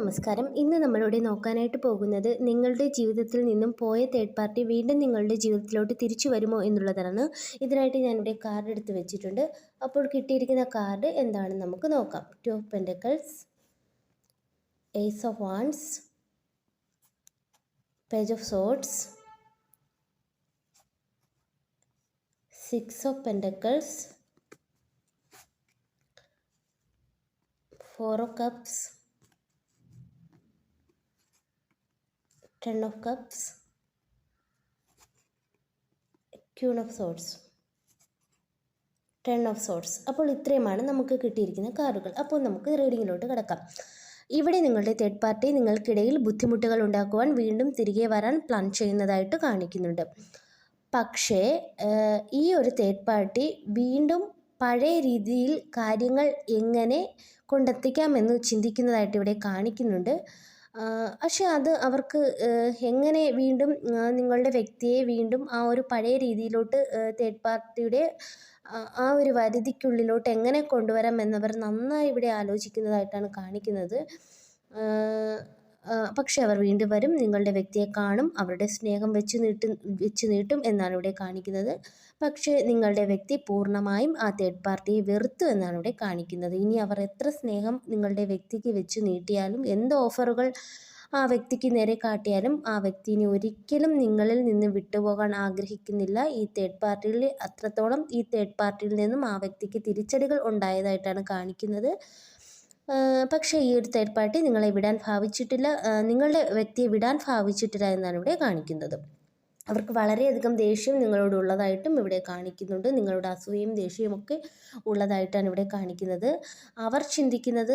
നമസ്കാരം. ഇന്ന് നമ്മളിവിടെ നോക്കാനായിട്ട് പോകുന്നത് നിങ്ങളുടെ ജീവിതത്തിൽ നിന്നും പോയ തേർഡ് പാർട്ടി വീണ്ടും നിങ്ങളുടെ ജീവിതത്തിലോട്ട് തിരിച്ചു വരുമോ എന്നുള്ളതാണ്. ഇതിനായിട്ട് ഞാനിവിടെ കാർഡ് എടുത്ത് വെച്ചിട്ടുണ്ട്. അപ്പോൾ കിട്ടിയിരിക്കുന്ന കാർഡ് എന്താണെന്ന് നമുക്ക് നോക്കാം. Two of pentacles ace of wands page of swords six of pentacles four of cups ten of cups queen of swords ten of swords അപ്പോൾ ഇത്രയുമാണ് നമുക്ക് കിട്ടിയിരിക്കുന്ന കാർഡുകൾ അപ്പോൾ നമുക്ക് റീഡിങ്ങിലോട്ട് കിടക്കാം. ഇവിടെ നിങ്ങളുടെ തേർഡ് പാർട്ടി നിങ്ങൾക്കിടയിൽ ബുദ്ധിമുട്ടുകൾ ഉണ്ടാക്കുവാൻ വീണ്ടും തിരികെ വരാൻ പ്ലാൻ ചെയ്യുന്നതായിട്ട് കാണിക്കുന്നുണ്ട്. പക്ഷേ ഈ ഒരു തേർഡ് പാർട്ടി വീണ്ടും പഴയ രീതിയിൽ കാര്യങ്ങൾ എങ്ങനെ കൊണ്ടെത്തിക്കാമെന്ന് ചിന്തിക്കുന്നതായിട്ട് ഇവിടെ കാണിക്കുന്നുണ്ട്. പക്ഷേ അത് അവർക്ക് എങ്ങനെ വീണ്ടും നിങ്ങളുടെ വ്യക്തിയെ വീണ്ടും ആ ഒരു പഴയ രീതിയിലോട്ട് തേർഡ് പാർട്ടിയുടെ ആ ഒരു വരുതിക്കുള്ളിലോട്ട് എങ്ങനെ കൊണ്ടുവരാം എന്നവർ നന്നായി ഇവിടെ ആലോചിക്കുന്നതായിട്ടാണ് കാണിക്കുന്നത്. പക്ഷേ അവർ വീണ്ടും വരും. നിങ്ങളുടെ വ്യക്തിയെ കാണും. അവരുടെ സ്നേഹം വെച്ച് നീട്ടും വെച്ച് നീട്ടും എന്നാണ് ഇവിടെ കാണിക്കുന്നത്. പക്ഷേ നിങ്ങളുടെ വ്യക്തി പൂർണമായും ആ തേർഡ് പാർട്ടിയെ വെറുത്തു എന്നാണ് ഇവിടെ കാണിക്കുന്നത്. ഇനി അവർ എത്ര സ്നേഹം നിങ്ങളുടെ വ്യക്തിക്ക് വെച്ച് നീട്ടിയാലും എന്ത് ഓഫറുകൾ ആ വ്യക്തിക്ക് നേരെ കാട്ടിയാലും ആ വ്യക്തി ഇനി ഒരിക്കലും നിങ്ങളിൽ നിന്ന് വിട്ടുപോകാൻ ആഗ്രഹിക്കുന്നില്ല. ഈ തേർഡ് പാർട്ടിയിൽ അത്രത്തോളം ഈ തേർഡ് പാർട്ടിയിൽ നിന്നും ആ വ്യക്തിക്ക് തിരിച്ചടികൾ ഉണ്ടായതായിട്ടാണ് കാണിക്കുന്നത്. പക്ഷേ ഈ ഒരു തേർഡ് പാർട്ടി നിങ്ങളെ വിടാൻ ഭാവിച്ചിട്ടില്ല. നിങ്ങളുടെ വ്യക്തിയെ വിടാൻ ഭാവിച്ചിട്ടില്ല എന്നാണ് ഇവിടെ കാണിക്കുന്നത്. അവർക്ക് വളരെയധികം ദേഷ്യം നിങ്ങളോട് ഉള്ളതായിട്ടും ഇവിടെ കാണിക്കുന്നുണ്ട്. നിങ്ങളുടെ അസൂയയും ദേഷ്യവും ഒക്കെ ഉള്ളതായിട്ടാണ് ഇവിടെ കാണിക്കുന്നത്. അവർ ചിന്തിക്കുന്നത്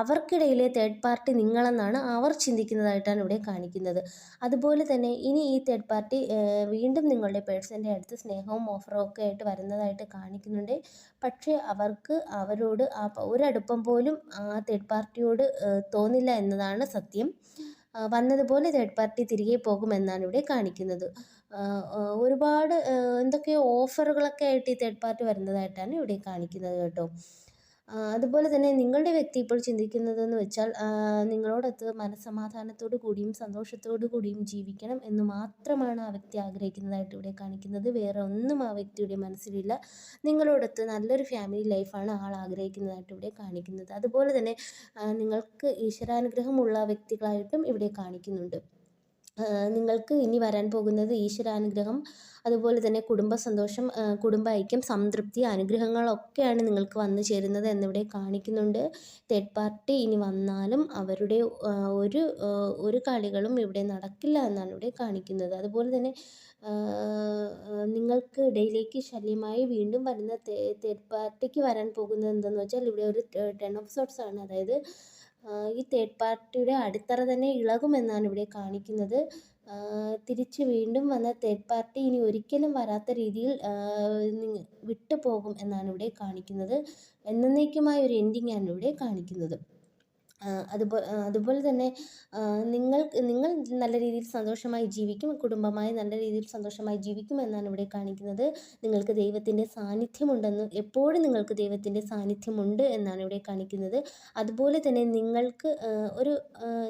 അവർക്കിടയിലെ തേർഡ് പാർട്ടി നിങ്ങളെന്നാണ് അവർ ചിന്തിക്കുന്നതായിട്ടാണ് ഇവിടെ കാണിക്കുന്നത്. അതുപോലെ തന്നെ ഇനി ഈ തേർഡ് പാർട്ടി വീണ്ടും നിങ്ങളുടെ പേഴ്സന്റെ അടുത്ത് സ്നേഹവും ഓഫറും ഒക്കെ ആയിട്ട് വരുന്നതായിട്ട് കാണിക്കുന്നുണ്ട്. പക്ഷേ അവർക്ക് അവരോട് ഒരടുപ്പം പോലും ആ തേർഡ് പാർട്ടിയോട് തോന്നില്ല എന്നതാണ് സത്യം. വന്നതുപോലെ തേർഡ് പാർട്ടി തിരികെ പോകുമെന്നാണ് ഇവിടെ കാണിക്കുന്നത്. ഒരുപാട് എന്തൊക്കെയോ ഓഫറുകളൊക്കെ ആയിട്ട് ഈ തേർഡ് പാർട്ടി വരുന്നതായിട്ടാണ് ഇവിടെ കാണിക്കുന്നത് കേട്ടോ. അതുപോലെ തന്നെ നിങ്ങളുടെ വ്യക്തി ഇപ്പോൾ ചിന്തിക്കുന്നതെന്ന് വെച്ചാൽ നിങ്ങളോടൊത്ത് മനസ്സമാധാനത്തോടു കൂടിയും സന്തോഷത്തോടു കൂടിയും ജീവിക്കണം എന്ന് മാത്രമാണ് ആ വ്യക്തി ആഗ്രഹിക്കുന്നതായിട്ട് ഇവിടെ കാണിക്കുന്നത്. വേറെ ഒന്നും ആ വ്യക്തിയുടെ മനസ്സിലില്ല. നിങ്ങളോടൊത്ത് നല്ലൊരു ഫാമിലി ലൈഫാണ് ആൾ ആഗ്രഹിക്കുന്നതായിട്ട് ഇവിടെ കാണിക്കുന്നത്. അതുപോലെ തന്നെ നിങ്ങൾക്ക് ഈശ്വരാനുഗ്രഹമുള്ള വ്യക്തികളായിട്ടും ഇവിടെ കാണിക്കുന്നുണ്ട്. നിങ്ങൾക്ക് ഇനി വരാൻ പോകുന്നത് ഈശ്വരാനുഗ്രഹം അതുപോലെ തന്നെ കുടുംബ സന്തോഷം കുടുംബ ഐക്യം സംതൃപ്തി അനുഗ്രഹങ്ങളൊക്കെയാണ് നിങ്ങൾക്ക് വന്നു ചേരുന്നത് എന്നിവിടെ കാണിക്കുന്നുണ്ട്. തേർഡ് പാർട്ടി ഇനി വന്നാലും അവരുടെ ഒരു ഒരു കളികളും ഇവിടെ നടക്കില്ല എന്നാണ് ഇവിടെ കാണിക്കുന്നത്. അതുപോലെ തന്നെ നിങ്ങൾക്ക് ഇടയിലേക്ക് ശല്യമായി വീണ്ടും വരുന്ന തേർഡ് പാർട്ടിക്ക് വരാൻ പോകുന്നത് എന്തെന്ന് വെച്ചാൽ ഇവിടെ ഒരു ടെൻ ഓഫ് സോട്ട്സ് ആണ്. അതായത് ഈ തേർഡ് പാർട്ടിയുടെ അടിത്തറ തന്നെ ഇളകുമെന്നാണ് ഇവിടെ കാണിക്കുന്നത്. തിരിച്ച് വീണ്ടും വന്ന തേർഡ് പാർട്ടി ഇനി ഒരിക്കലും വരാത്ത രീതിയിൽ വിട്ടുപോകും എന്നാണ് ഇവിടെ കാണിക്കുന്നത്. എന്നേക്കുമായ ഒരു എൻഡിങ്ങാണ് ഇവിടെ കാണിക്കുന്നത്. അതുപോലെ അതുപോലെ തന്നെ നിങ്ങൾ നിങ്ങൾ നല്ല രീതിയിൽ സന്തോഷമായി ജീവിക്കും കുടുംബമായി നല്ല രീതിയിൽ സന്തോഷമായി ജീവിക്കും എന്നാണ് ഇവിടെ കാണിക്കുന്നത്. നിങ്ങൾക്ക് ദൈവത്തിന്റെ സാന്നിധ്യമുണ്ടെന്ന് എപ്പോഴും നിങ്ങൾക്ക് ദൈവത്തിന്റെ സാന്നിധ്യമുണ്ട് എന്നാണ് ഇവിടെ കാണിക്കുന്നത്. അതുപോലെ തന്നെ നിങ്ങൾക്ക് ഒരു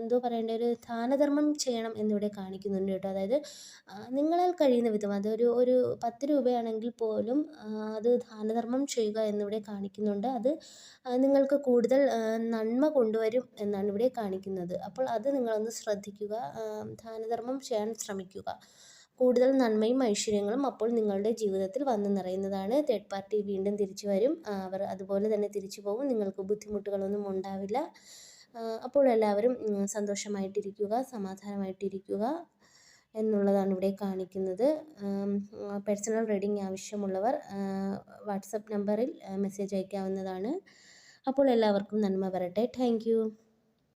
എന്തോ പറയേണ്ട ഒരു ദാനധർമ്മം ചെയ്യണം എന്നിവിടെ കാണിക്കുന്നുണ്ട് കേട്ടോ. അതായത് നിങ്ങളാൽ കഴിയുന്ന വിധം അതൊരു ഒരു പത്ത് രൂപയാണെങ്കിൽ പോലും അത് ദാനധർമ്മം ചെയ്യുക എന്നിവിടെ കാണിക്കുന്നുണ്ട്. അത് നിങ്ങൾക്ക് കൂടുതൽ നന്മ കൊണ്ടുവരും എന്നാണ് ഇവിടെ കാണിക്കുന്നത്. അപ്പോൾ അത് നിങ്ങളൊന്ന് ശ്രദ്ധിക്കുക. ദാനധർമ്മം ചെയ്യാൻ ശ്രമിക്കുക. കൂടുതൽ നന്മയും ഐശ്വര്യങ്ങളും അപ്പോൾ നിങ്ങളുടെ ജീവിതത്തിൽ വന്നു നിറയുന്നതാണ്. തേർഡ് പാർട്ടി വീണ്ടും തിരിച്ചു വരും. അവർ അതുപോലെ തന്നെ തിരിച്ചു പോകും. നിങ്ങൾക്ക് ബുദ്ധിമുട്ടുകളൊന്നും ഉണ്ടാവില്ല. അപ്പോൾ എല്ലാവരും സന്തോഷമായിട്ടിരിക്കുക സമാധാനമായിട്ടിരിക്കുക എന്നുള്ളതാണ് ഇവിടെ കാണിക്കുന്നത്. പേഴ്സണൽ റീഡിംഗ് ആവശ്യമുള്ളവർ വാട്സപ്പ് നമ്പറിൽ മെസ്സേജ് അയക്കാവുന്നതാണ്. അപ്പോൾ എല്ലാവർക്കും നന്മ വരട്ടെ. താങ്ക്